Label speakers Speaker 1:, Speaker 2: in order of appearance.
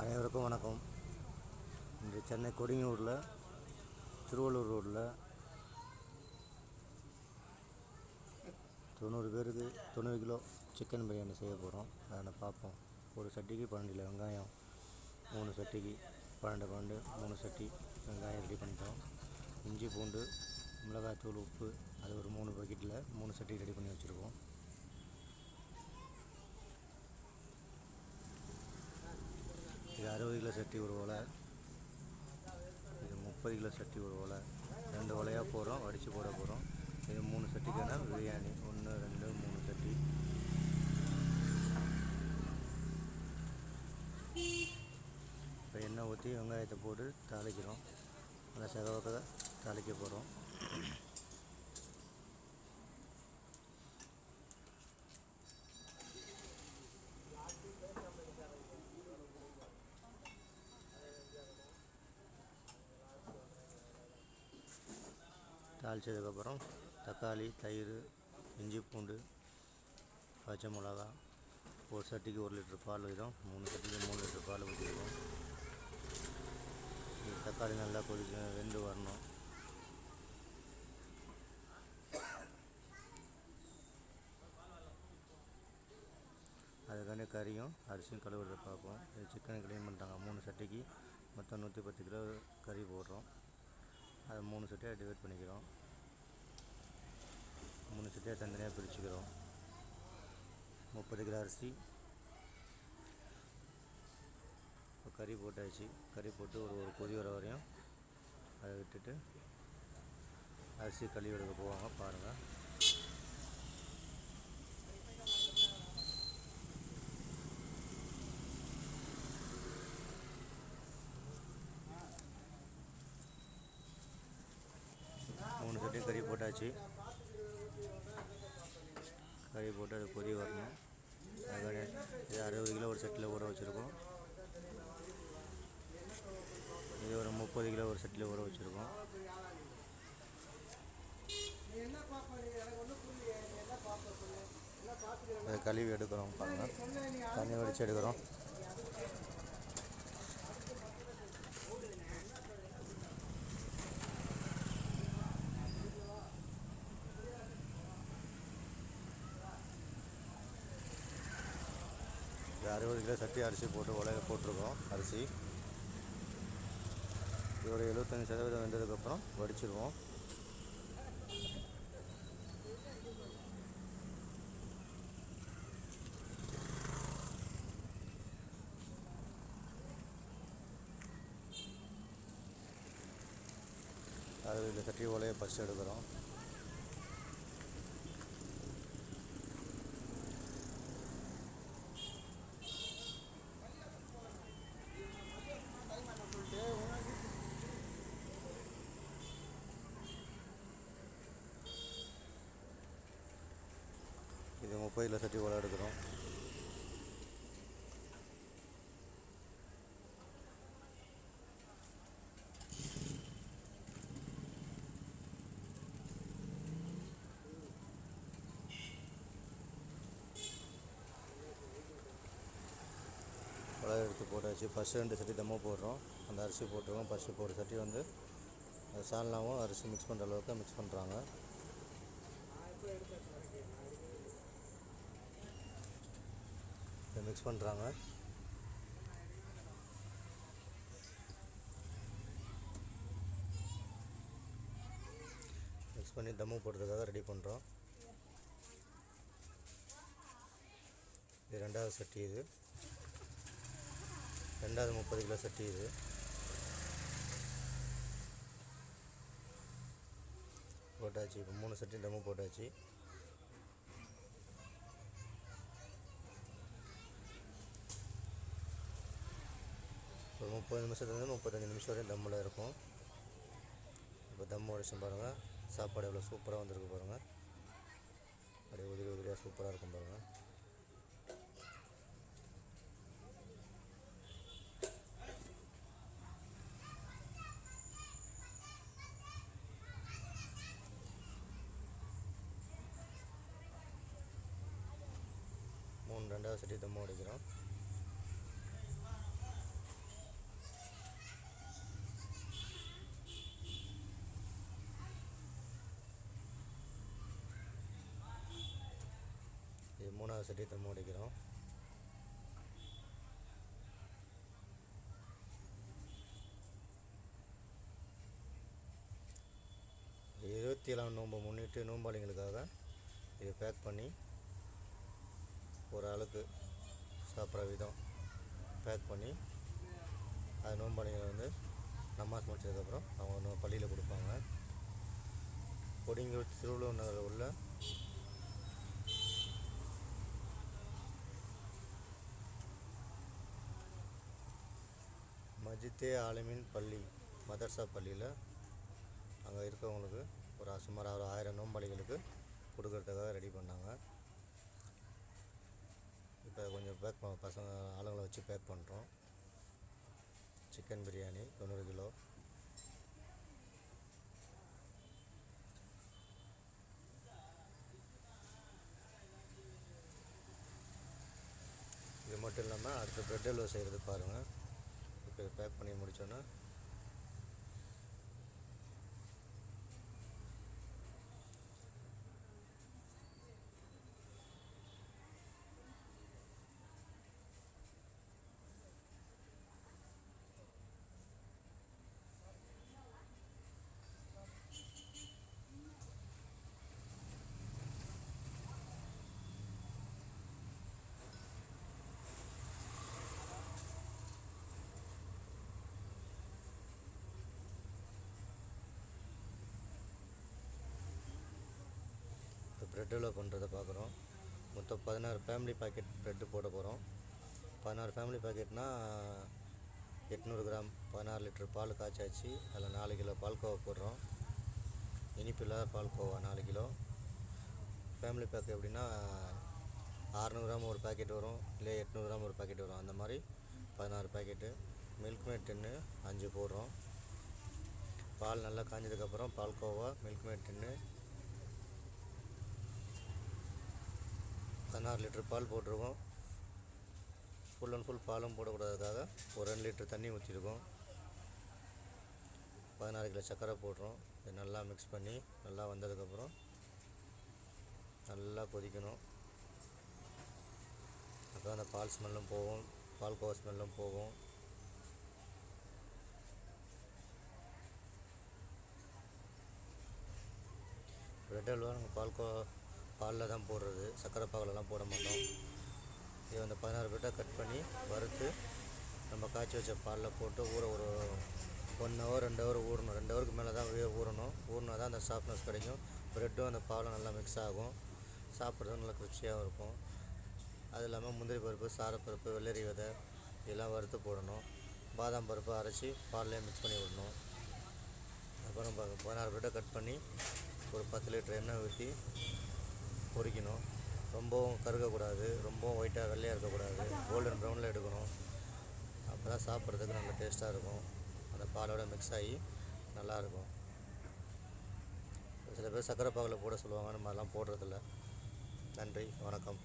Speaker 1: அனைவருக்கும் வணக்கம். இன்று சென்னை கொடிங்கூரில் திருவள்ளூர் ரோட்டில் தொண்ணூறு பேருக்கு தொண்ணூறு கிலோ சிக்கன் பிரியாணி செய்ய போகிறோம் அதை பார்ப்போம். ஒரு சட்டிக்கு பன்னெண்டு கிலோ வெங்காயம் மூணு சட்டிக்கு பன்னெண்டு பன்னெண்டு மூணு சட்டி வெங்காயம் ரெடி பண்ணிட்டோம். இஞ்சி பூண்டு மிளகாய்த்தூள் உப்பு அது ஒரு மூணு பக்கெட்டில் மூணு சட்டி ரெடி பண்ணி வச்சுருக்கோம். இது அறுபது கிலோ சட்டி ஒரு ஓலை. இது முப்பது கிலோ சட்டி ஒரு ஓலை. ரெண்டு ஓலையாக போகிறோம் வடித்து போட போகிறோம் இது மூணு சட்டிக்கான பிரியாணி. ஒன்று ரெண்டு மூணு சட்டி. இப்போ எண்ணெய் ஊற்றி வெங்காயத்தை போட்டு தாளிக்கிறோம். நல்லா செகவக்க தாளிக்க போகிறோம் தாளித்ததுக்கப்புறம் தக்காளி தயிர் இஞ்சி பூண்டு பச்சை மிளகா ஒரு சட்டிக்கு ஒரு லிட்டர் பால் வைக்கிறோம். மூணு சட்டிக்கு மூணு லிட்டர் பால் ஊற்றிருக்கோம் தக்காளி நல்லா கொதிக்க வெந்து வரணும். அதுக்காண்டி கறியும் அரிசியும் கழுவுறதை பார்ப்போம். இது சிக்கன் க்ளீன் பண்ணிட்டாங்க. மூணு சட்டிக்கு மொத்தம் நூற்றி பத்து கிலோ கறி போடுறோம். அதை மூணு செட்டாக டிவைட் பண்ணிக்கிறோம். மூணு செட்டாக தனித்தனியாக பிரிச்சுக்கிறோம். முப்பது கிலோ அரிசி இப்போ கறி போட்டாச்சு. கறி போட்டு ஒரு ஒரு கொதி வர வரையும் அதை விட்டுட்டு அரிசி கழுவி எடுக்க போவாங்க பாருங்கள் மூணு சட்டியும் கறி போட்டாச்சு கறி போட்டு அது கொதி வரணும். அதுக்கான இது அறுபது கிலோ ஒரு செட்டில் ஊற வச்சுருக்கோம். இது ஒரு முப்பது கிலோ ஒரு செட்டில் ஊற வச்சுருக்கோம். அதை கழுவி எடுக்கிறோம் பாருங்கள் தண்ணி வடித்து எடுக்கிறோம் இது அறுபது கிலோ சட்டி அரிசி போட்டு உலையில் போட்டிருக்கோம் அரிசி. இது ஒரு எழுபத்தஞ்சி சதவீதம் வெந்ததுக்கப்புறம் வடிச்சிருவோம். அறுபது கிலோ சட்டி உலையை பஸ்ட் எடுக்கிறோம் இது முப்பது கிலோ சட்டி உலை எடுக்கிறோம் எடுத்து போட்டாச்சு. ஃபஸ்ட்டு ரெண்டு சட்டி தம்மோ போடுறோம். அந்த அரிசி போட்டுருவோம். ஃபஸ்ட்டு போடுற சட்டி வந்து சால்னாவும் அரிசி மிக்ஸ் பண்ணுற அளவுக்கு மிக்ஸ் பண்ணுறாங்க மிக்ஸ் பண்ணுறாங்க மிக்ஸ் பண்ணி தம்மு போடுறதுக்காக ரெடி பண்ணுறோம் இது ரெண்டாவது சட்டி இது. ரெண்டாவது முப்பது கிலோ சட்டி இது. போட்டாச்சு. இப்போ மூணு சட்டி தம்மு போட்டாச்சு. ஒரு முப்பது நிமிஷத்துலேருந்து முப்பத்தஞ்சு நிமிஷம் வரையும் தம்மில் இருக்கும். இப்போ தம் உடச்சும் பாருங்கள் சாப்பாடு எவ்வளோ சூப்பராக வந்திருக்கு பாருங்கள் அப்படியே உதிரி உதிரியாக சூப்பராக இருக்கும் பாருங்கள் மூணு ரெண்டாவது சட்டி தம்மை உடைக்கிறோம் ரெண்டாவது செட்டி தம் அடிக்கிறோம் இருபத்தி ஏழாம் நோன்பு முன்னிட்டு நோம்பாளிங்களுக்காக இதை பேக் பண்ணி ஒரு ஆளுக்கு சாப்பிட்ற விதம் பேக் பண்ணி அது நோம்பாளிங்களை வந்து நமாஸ் முடிச்சதுக்கப்புறம் அவங்க பள்ளியில் கொடுப்பாங்க. கொடிங்கூர் திருவள்ளுவர் நகரில் உள்ள அஜித்தே ஆலமின் பள்ளி மதர்சா பள்ளியில் அங்கே இருக்கவங்களுக்கு ஒரு சுமார் ஒரு ஆயிரம் நோம்பாளிகளுக்கு கொடுக்கறதுக்காக ரெடி பண்ணாங்க. இப்போ கொஞ்சம் பேக் பசங்க ஆளுங்களை வச்சு பேக் பண்ணுறோம் சிக்கன் பிரியாணி தொண்ணூறு கிலோ. இது மட்டும் இல்லாமல் அடுத்து ப்ரெட் அல்வா செய்கிறது பாருங்கள் பேக் பண்ணி முடித்தோன்னே ப்ரெட் அல்வா பண்ணுறதை பார்க்குறோம். மொத்தம் பதினாறு ஃபேமிலி பாக்கெட் ப்ரெட்டு போட போகிறோம் பதினாறு ஃபேமிலி பாக்கெட்னா எட்நூறு கிராம் பதினாறு லிட்டர் பால் காய்ச்சாச்சு. அதில் நாலு கிலோ பால்கோவா போடுறோம். இனிப்பு இல்லாத பால்கோவா நாலு கிலோ. ஃபேமிலி பேக் எப்படின்னா அறநூறு கிராம் ஒரு பாக்கெட் வரும் இல்லை எட்நூறு கிராம் ஒரு பாக்கெட் வரும். அந்த மாதிரி பதினாறு பாக்கெட்டு மில்க் மேட்டுன்னு அஞ்சு போடுறோம். பால் நல்லா காஞ்சதுக்கப்புறம் பால்கோவா மில்க் மேட் டின்னு பதினாறு லிட்டர் பால் போட்டிருக்கோம். ஃபுல் அண்ட் ஃபுல் பாலும் போடக்கூடாதுக்காக ஒரு ரெண்டு லிட்டர் தண்ணி ஊற்றிருக்கோம் பதினாறு கிலோ சர்க்கரை போடுறோம் இது நல்லா மிக்ஸ் பண்ணி நல்லா வந்ததுக்கப்புறம் நல்லா கொதிக்கணும். அப்போ அந்த பால் ஸ்மெல்லும் போகும். பால் கோவா ஸ்மெல்லும் போகும். ப்ரெட் அல்வா நாங்கள் பால்கோவா பாலில் தான் போடுறது சக்கரை பாகுலலாம் போட மாட்டோம். இதை வந்து பதினாறு ப்ரெட்டாக கட் பண்ணி வறுத்து நம்ம காய்ச்சி வச்ச பாலில் போட்டு ஊற ஒரு ஒன் ஹவர் ரெண்டு ஹவர் ஊறணும். ரெண்டு ஹவருக்கு மேலே தான் ஊறணும். ஊறினா தான் அந்த சாஃப்ட்னஸ் கிடைக்கும். ப்ரெட்டும் அந்த பாலும் நல்லா மிக்ஸ் ஆகும். சாப்பிட்றது நல்லா ருச்சியாகவும் இருக்கும். அது இல்லாமல் முந்திரி பருப்பு சாரப்பருப்பு வெள்ளரி விதை இதெல்லாம் வறுத்து போடணும். பாதாம் பருப்பு அரைச்சி பால்லேயே மிக்ஸ் பண்ணி விடணும். அப்புறம் பதினாறு ப்ரெட்டை கட் பண்ணி ஒரு பத்து லிட்டர் எண்ணெய் ஊற்றி பொரிக்கணும் ரொம்பவும் கருகக்கூடாது. ரொம்பவும் ஒயிட்டாக வெள்ளையாக இருக்கக்கூடாது. கோல்டன் ப்ரௌனில் எடுக்கணும். அப்போ தான் சாப்பிட்றதுக்கு நல்ல டேஸ்ட்டாக இருக்கும். அந்த பாலோட மிக்ஸ் ஆகி நல்லாயிருக்கும் சில பேர் சக்கரை பாகில் போட சொல்லுவாங்க நம்ம அதெல்லாம் போடுறதில்ல. நன்றி வணக்கம்.